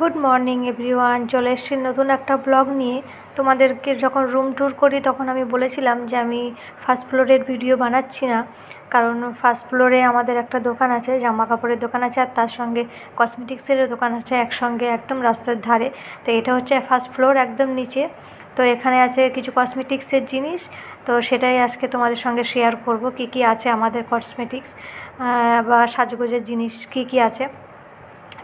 Good morning everyone চলে এসেছি নতুন একটা ব্লগ নিয়ে। তোমাদেরকে যখন রুম ট্যুর করি, তখন আমি বলেছিলাম যে আমি ফার্স্ট ফ্লোরের ভিডিও বানাচ্ছি না। কারণ ফার্স্ট ফ্লোরে আমাদের একটা দোকান আছে জামা কাপড়ের দোকান আছে, আর তার সঙ্গে কসমেটিক্সেরও দোকান আছে একসঙ্গে একদম রাস্তার ধারে। তো এটা হচ্ছে ফার্স্ট ফ্লোর একদম নিচে। তো এখানে আছে কিছু কসমেটিক্সের জিনিস। তো সেটাই আজকে তোমাদের সঙ্গে শেয়ার করব, কি কি আছে আমাদের কসমেটিক্স বা সাজগোজের জিনিস, কি কি আছে।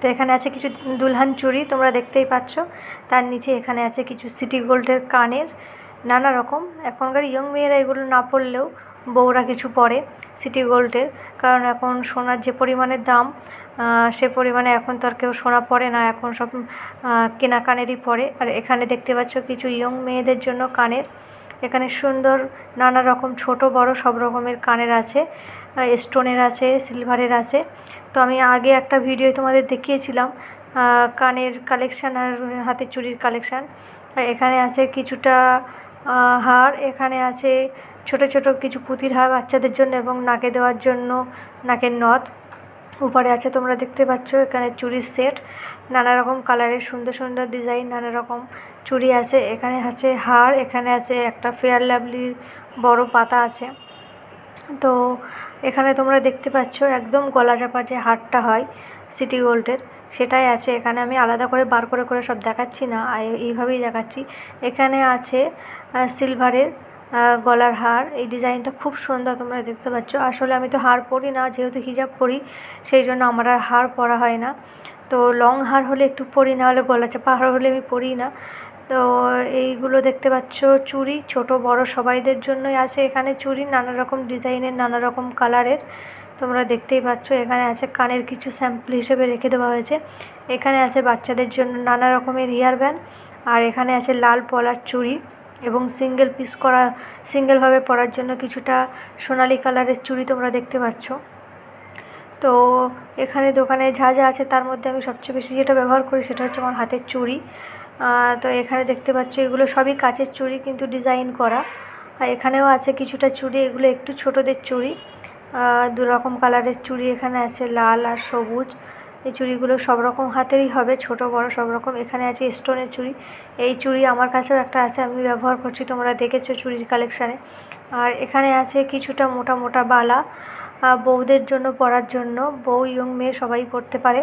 তো এখানে আছে কিছু দুলহান চুড়ি তোমরা দেখতেই পাচ্ছ। তার নিচে এখানে আছে কিছু সিটি গোল্ডের কানের, নানা রকম। এখনকার ইয়ং মেয়েরা এগুলো না পরলেও বউরা কিছু পরে সিটি গোল্ডের। কারণ এখন সোনার যে পরিমাণের দাম সে পরিমাণে এখন তো আর কেউ সোনা পরে না, এখন সব কেনা কানেরই পরে আর এখানে দেখতে পাচ্ছ কিছু ইয়ং মেয়েদের জন্য কানের। এখানে সুন্দর নানা রকম, ছোট, বড় সব রকমের কানের আছে। স্টোনের আছে সিলভারের আছে। তো আমি আগে একটা ভিডিও তোমাদের দেখিয়েছিলাম কানের কালেকশান আর হাতের চুড়ির কালেকশান এখানে আছে কিছুটা হার, এখানে আছে ছোট ছোট কিছু পুঁতির হার বাচ্চাদের জন্য এবং নাকে দেওয়ার জন্য নাকের নথ। উপরে আছে তোমরা দেখতে পাচ্ছ এখানে চুড়ির সেট। নানা রকম কালারের সুন্দর সুন্দর ডিজাইন নানা রকম চুড়ি আছে। এখানে আছে হার, এখানে আছে একটা ফেয়ার লাভলির বড় পাতা আছে। তো এখানে তোমরা দেখতে পাচ্ছ একদম গলা চাপা যে হারটা হয় সিটি গোল্ডের সেটাই আছে। এখানে আমি আলাদা করে বার করে করে সব দেখাচ্ছি না এইভাবেই দেখাচ্ছি। এখানে আছে সিলভারের গলার হার। এই ডিজাইনটা খুব সুন্দর তোমরা দেখতে পাচ্ছ। আসলে আমি তো হার পরি না, যেহেতু হিজাব পরি, সেই জন্য আমার আর হার পরা হয় না। তো লং হার হলে একটু পরি, না হলে গলা চাপা হার হলে আমি পরি না। তো এইগুলো দেখতে পাচ্ছ, চুড়ি, ছোট, বড় সবাইদের জন্যই আছে এখানে চুড়ি, নানা রকম ডিজাইনের, নানা রকম কালারের। তোমরা দেখতেই পাচ্ছ, এখানে আছে কানের কিছু স্যাম্পল হিসেবে রেখে দেওয়া হয়েছে। এখানে আছে বাচ্চাদের জন্য নানা রকমের ইয়ার ব্যান্ড আর এখানে আছে লাল পলার চুড়ি এবং সিঙ্গেল পিস করা সিঙ্গেলভাবে পরার জন্য কিছুটা সোনালি কালারের চুড়ি তোমরা দেখতে পাচ্ছ। তো এখানে দোকানে যা যা আছে তার মধ্যে আমি সবচেয়ে বেশি যেটা ব্যবহার করি সেটা হচ্ছে আমার হাতের চুড়ি। তো এখানে দেখতে পাচ্ছ, এগুলো সবই কাচের চুড়ি, কিন্তু ডিজাইন করা। আর এখানেও আছে কিছুটা চুড়ি, এগুলো একটু ছোটোদের চুড়ি। দু রকম কালারের চুড়ি এখানে আছে, লাল আর সবুজ। এই চুড়িগুলো সব রকম হাতেরই হবে, ছোট, বড়, সব রকম। এখানে আছে স্টোনের চুড়ি। এই চুড়ি আমার কাছেও একটা আছে, আমি ব্যবহার করছি, তোমরা দেখেছ চুড়ির কালেকশানে আর এখানে আছে কিছুটা মোটা মোটা বালা বউদের জন্য, পরার জন্য। বউ, ইয়ং মেয়ে সবাই পরতে পারে।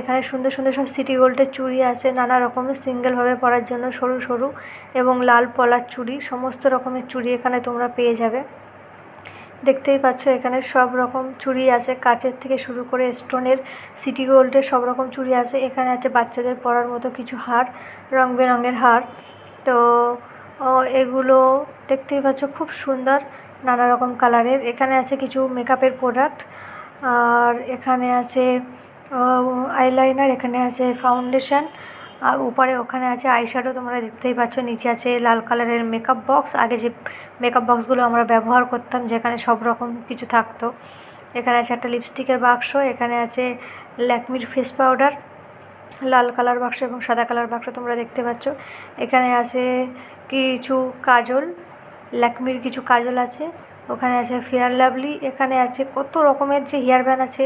এখানে সুন্দর সুন্দর সব সিটি গোল্ডের চুড়ি আছে, নানা রকমের সিঙ্গেলভাবে পরার জন্য সরু সরু এবং লাল পলার চুড়ি, সমস্ত রকমের চুড়ি এখানে তোমরা পেয়ে যাবে। দেখতেই পাচ্ছ এখানে সব রকম চুড়ি আছে, কাচের থেকে শুরু করে স্টোনের সিটি গোল্ডের সব রকম চুড়ি আছে, এখানে আছে বাচ্চাদের পরার মতো কিছু হার, রং বেরঙের হার। তো এগুলো দেখতেই পাচ্ছ খুব সুন্দর, নানা রকম কালারের এখানে আছে কিছু মেকআপের প্রোডাক্ট আর এখানে আছে আইলাইনার এখানে আছে ফাউন্ডেশন আর উপরে ওখানে আছে আইশ্যাডো তোমরা দেখতেই পাচ্ছ, নিচে আছে লাল কালারের মেকআপ বক্স আগে যে মেকআপ বক্সগুলো আমরা ব্যবহার করতাম, যেখানে সব রকম কিছু থাকতো। এখানে আছে একটা লিপস্টিকের বাক্স এখানে আছে ল্যাকমির ফেস পাউডার লাল কালার বাক্স এবং সাদা কালার বাক্স তোমরা দেখতে পাচ্ছ। এখানে আছে কিছু কাজল, ল্যাকমির কিছু কাজল আছে, ওখানে আছে ফেয়ার লাভলি এখানে আছে কত রকমের যে হেয়ার ব্যান্ড আছে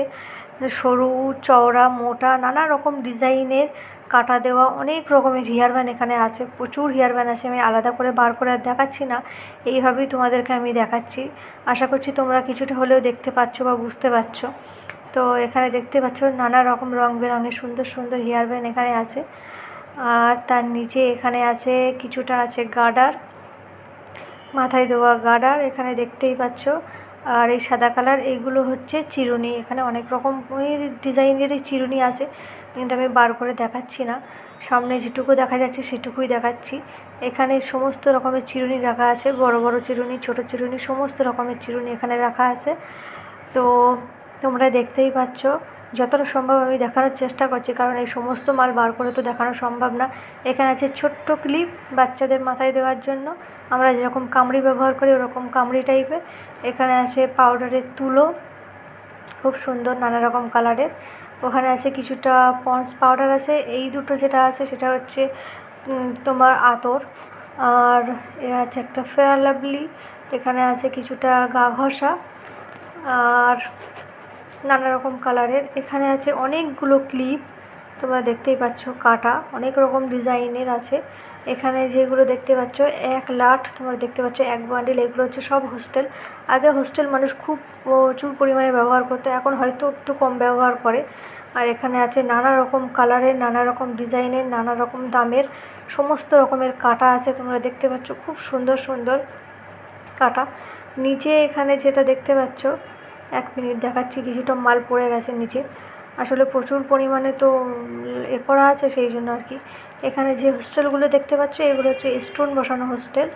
সরু, চওড়া, মোটা, নানা রকম ডিজাইনের কাটা দেওয়া, অনেক রকমের হেয়ার ব্যান্ড এখানে আছে। প্রচুর হেয়ার ব্যান্ড আছে, আমি আলাদা করে বার করে আর দেখাচ্ছি না। এইভাবেই তোমাদেরকে আমি দেখাচ্ছি। আশা করছি তোমরা কিছুটা হলেও দেখতে পাচ্ছ বা বুঝতে পারছ। তো এখানে দেখতে পাচ্ছ নানা রকম রং বেরঙের সুন্দর সুন্দর হেয়ার ব্যান্ড এখানে আছে। আর তার নিচে এখানে আছে কিছুটা আছে গার্ডার মাথায় দেওয়া গার্ডার এখানে দেখতেই পাচ্ছ। আর এই সাদা কালার এইগুলো হচ্ছে চিরুনি। এখানে অনেক রকমের ডিজাইনেরই চিরুনি আছে, কিন্তু আমি বার করে দেখাচ্ছি না। সামনে যেটুকু দেখা যাচ্ছে সেটুকুই দেখাচ্ছি। এখানে সমস্ত রকমের চিরুনি রাখা আছে, বড় বড় চিরুনি, ছোট চিরুনি, সমস্ত রকমের চিরুনি এখানে রাখা আছে। তো তোমরা দেখতেই পাচ্ছ যতটা সম্ভব আমি দেখানোর চেষ্টা করছি, কারণ এই সমস্ত মাল বার করে তো দেখানো সম্ভব না। এখানে আছে ছোট্ট ক্লিপ বাচ্চাদের মাথায় দেওয়ার জন্য। আমরা যেরকম কামড়ি ব্যবহার করি, ওরকম কামড়ি টাইপের এখানে আছে পাউডারের তুলো, খুব সুন্দর নানা রকম কালারের ওখানে আছে কিছুটা পন্স পাউডার আছে। এই দুটো যেটা আছে, সেটা হচ্ছে তোমার আতর। আর এ আছে একটা ফেয়ার লাভলি এখানে আছে কিছুটা গা ঘষা। আর নানা রকম কালারের। এখানে আছে অনেকগুলো ক্লিপ, তোমরা দেখতেই পাচ্ছ কাটা, অনেক রকম ডিজাইনের আছে। এখানে যেগুলো দেখতে পাচ্ছ, এক লাট, তোমরা দেখতে পাচ্ছ এক বান্ডিল এগুলো হচ্ছে সব হোস্টেল আগে হোস্টেল মানুষ খুব প্রচুর পরিমাণে ব্যবহার করতো, এখন হয়তো একটু কম ব্যবহার করে। আর এখানে আছে নানা রকম কালারের নানা রকম ডিজাইনের নানা রকম দামের, সমস্ত রকমের কাটা আছে, তোমরা দেখতে পাচ্ছ। খুব সুন্দর সুন্দর কাটা। নিচে এখানে যেটা দেখতে পাচ্ছ এক মিনিট দেখাচ্ছি, কিছুটা মাল পড়ে গেছে নিচে। আসলে প্রচুর পরিমাণে তো এ করা আছে সেই জন্য আর কি। এখানে যে হোস্টেলগুলো দেখতে পাচ্ছ, এগুলো হচ্ছে স্টোন বসানো হোস্টেল।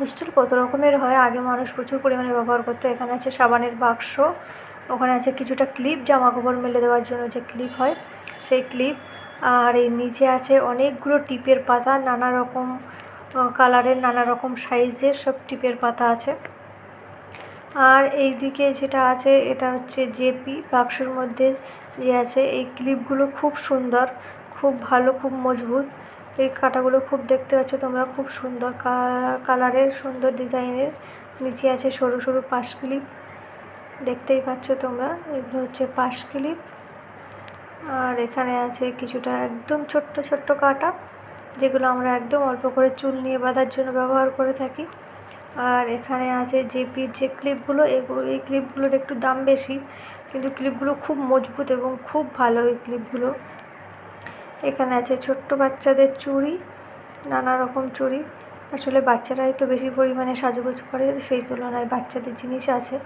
হোস্টেল কত রকমের হয়? আগে মানুষ প্রচুর পরিমাণে ব্যবহার করতো। এখানে আছে সাবানের বাক্স, ওখানে আছে কিছুটা ক্লিপ জামা কাপড় মেলে দেওয়ার জন্য যে ক্লিপ হয়, সেই ক্লিপ। আর এই নিচে আছে অনেকগুলো টিপের পাতা, নানা রকম কালারের নানা রকম সাইজের সব টিপের পাতা আছে। আর এই দিকে যেটা আছে, এটা হচ্ছে জেপি বাক্সের মধ্যে যে আছে, এই ক্লিপগুলো খুব সুন্দর, খুব ভালো, খুব মজবুত। এই কাঁটাগুলো খুব দেখতে পাচ্ছ তোমরা, খুব সুন্দর কালারের, সুন্দর ডিজাইনের। নিচে আছে সরু সরু পাশ ক্লিপ। দেখতেই পাচ্ছ তোমরা, এগুলো হচ্ছে পাশ ক্লিপ। আর এখানে আছে কিছুটা একদম ছোট্ট ছোট্ট কাটা, যেগুলো আমরা একদম অল্প করে চুল নিয়ে বাঁধার জন্য ব্যবহার করে থাকি। আর এখানে আছে জেপির যে ক্লিপগুলো, এগুলো, এই ক্লিপগুলোর একটু দাম বেশি, কিন্তু ক্লিপগুলো খুব মজবুত এবং খুব ভালো এই ক্লিপগুলো। এখানে আছে ছোট্ট বাচ্চাদের চুড়ি, নানা রকম চুড়ি। আসলে বাচ্চারাই তো বেশি পরিমাণে সাজগোজ করে, সেই তুলনায় বাচ্চাদের জিনিস আছে।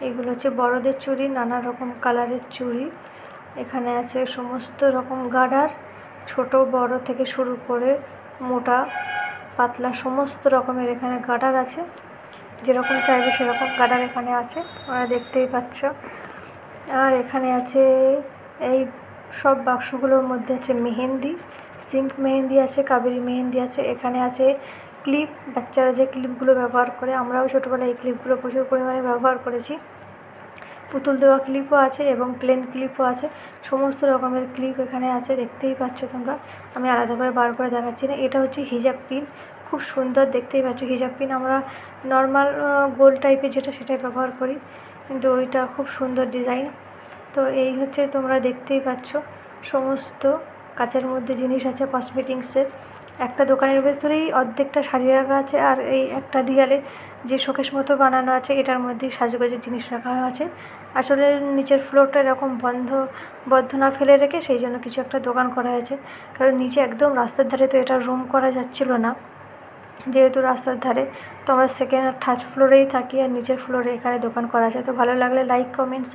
এগুলো হচ্ছে বড়দের চুড়ি, নানা রকম কালারের চুড়ি। এখানে আছে সমস্ত রকম গার্ডার ছোট, বড় থেকে শুরু করে মোটা। পাতলা সমস্ত রকমের এখানে গার্ডার আছে। যেরকম চাইবে সেরকম গার্ডার এখানে আছে, তোমরা দেখতেই পাচ্ছ। আর এখানে আছে, এই সব বাক্সগুলোর মধ্যে আছে মেহেন্দি সিঙ্ক মেহেন্দি আছে, কাবেরি মেহেন্দি আছে, এখানে আছে ক্লিপ। বাচ্চারা যে ক্লিপগুলো ব্যবহার করে, আমরাও ছোটোবেলায় এই ক্লিপগুলো প্রচুর পরিমাণে ব্যবহার করেছি। পুতুল দেওয়া ক্লিপও আছে এবং প্লেন ক্লিপও আছে। সমস্ত রকমের ক্লিপ এখানে আছে, দেখতেই পাচ্ছ তোমরা। আমি আলাদা করে বার করে দেখাচ্ছি না। এটা হচ্ছে হিজাব পিন খুব সুন্দর দেখতেই পাচ্ছ হিজাব পিন আমরা নর্মাল গোল টাইপের যেটা সেটাই ব্যবহার করি। কিন্তু ওইটা খুব সুন্দর ডিজাইন তো এই হচ্ছে তোমরা দেখতেই পাচ্ছ সমস্ত কাচের মধ্যে জিনিস আছে কসমেটিক্সের একটা দোকানের ভেতরেই অর্ধেকটা সাজিয়ে রাখা আছে আর এই একটা দিয়ালে যে শোকেস মতো বানানো আছে, এটার মধ্যেই সাজগোজের জিনিস রাখা আছে। আসলে নিচের ফ্লোরটা এরকম বন্ধ, বদ্ধ না ফেলে রেখে সেই জন্য কিছু একটা দোকান করা হয়েছে। কারণ নিচে একদম রাস্তার ধারে তো এটা রুম করা যাচ্ছিল না। যেহেতু রাস্তার ধারে তো আমরা সেকেন্ড আর থার্ড ফ্লোরেই থাকি আর নিচের ফ্লোরে এখানে দোকান করা আছে। তো ভালো লাগলে লাইক কমেন্ট